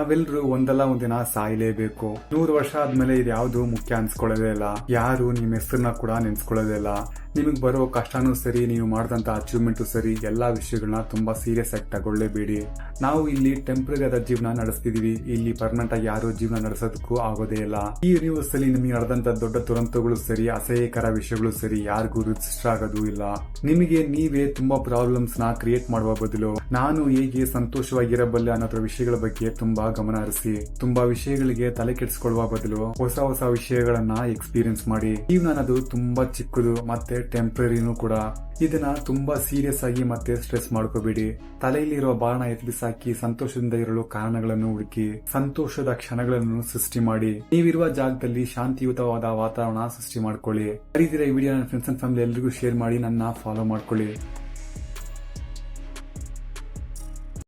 ನಾವೆಲ್ಲರೂ ಒಂದಲ್ಲ ಒಂದಿನ ಸಾಯಲೇಬೇಕು. ನೂರು ವರ್ಷ ಆದ್ಮೇಲೆ ಇದು ಯಾವ್ದು ಮುಖ್ಯ ಅನ್ಸ್ಕೊಳ್ಳೋದೇ ಇಲ್ಲ. ಯಾರು ನಿಮ್ಮ ಹೆಸರನ್ನ ಕೂಡ ನೆನ್ಸ್ಕೊಳ್ಳೋದೇ ಇಲ್ಲ. ನಿಮಗೆ ಬರೋ ಕಷ್ಟನೂ ಸರಿ, ನೀವು ಮಾಡಿದಂತ ಅಚೀವ್ಮೆಂಟು ಸರಿ, ಎಲ್ಲಾ ವಿಷಯಗಳನ್ನ ತುಂಬಾ ಸೀರಿಯಸ್ ಆಗಿ ತಗೊಳ್ಳೇಬೇಡಿ. ನಾವು ಇಲ್ಲಿ ಟೆಂಪ್ರರಿ ಆದ ಜೀವನ ನಡೆಸ್ತಿದೀವಿ. ಇಲ್ಲಿ ಪರ್ಮನೆಂಟ್ ಆಗಿ ಯಾರು ಜೀವನ ನಡೆಸೋದಕ್ಕೂ ಆಗೋದೇ ಇಲ್ಲ. ಈ ಯೂನಿವರ್ಸ್ ಅಲ್ಲಿ ನಿಮಗೆ ನಡೆದಂತ ದೊಡ್ಡ ದುರಂತಗಳು ಸರಿ, ಅಸಹ್ಯಕರ ವಿಷಯಗಳು ಸರಿ, ಯಾರಿಗೂ ರಿಜಿಸ್ಟರ್ ಆಗೋದು ಇಲ್ಲ. ನಿಮಗೆ ನೀವೇ ತುಂಬಾ ಪ್ರಾಬ್ಲಮ್ಸ್ನ ಕ್ರಿಯೇಟ್ ಮಾಡುವ ಬದಲು ನಾನು ಹೇಗೆ ಸಂತೋಷವಾಗಿರಬಲ್ಲೆ ಅನ್ನೋದ್ರ ವಿಷಯಗಳ ಬಗ್ಗೆ ತುಂಬಾ ಗಮನ ಹರಿಸಿ, ತುಂಬಾ ವಿಷಯಗಳಿಗೆ ತಲೆ ಕೆಡಿಸ್ಕೊಳ್ಳುವ ಬದಲು ಹೊಸ ಹೊಸ ವಿಷಯಗಳನ್ನ ಎಕ್ಸ್ಪೀರಿಯನ್ಸ್ ಮಾಡಿ. ಜೀವನ ಅನ್ನೋದು ತುಂಬಾ ಚಿಕ್ಕದು, ಮತ್ತೆ ಟೆಂಪ್ರರಿನೂ ಕೂಡ ಇದನ್ನ ತುಂಬಾ ಸೀರಿಯಸ್ ಆಗಿ ಮತ್ತೆ ಸ್ಟ್ರೆಸ್ ಮಾಡ್ಕೋಬೇಡಿ. ತಲೆಯಲ್ಲಿರುವ ಬಾಣ ಎತ್ ಬಿಸಾಕಿ ಸಂತೋಷದಿಂದ ಇರಲು ಕಾರಣಗಳನ್ನು ಹುಡುಕಿ, ಸಂತೋಷದ ಕ್ಷಣಗಳನ್ನು ಸೃಷ್ಟಿ ಮಾಡಿ, ನೀವಿರುವ ಜಾಗದಲ್ಲಿ ಶಾಂತಿಯುತವಾದ ವಾತಾವರಣ ಸೃಷ್ಟಿ ಮಾಡ್ಕೊಳ್ಳಿ. ಈ ವಿಡಿಯೋ ನನ್ನ ಫ್ರೆಂಡ್ಸ್ ಅಂಡ್ ಫ್ಯಾಮಿಲಿ ಎಲ್ಲರಿಗೂ ಶೇರ್ ಮಾಡಿ, ನನ್ನ ಫಾಲೋ ಮಾಡ್ಕೊಳ್ಳಿ.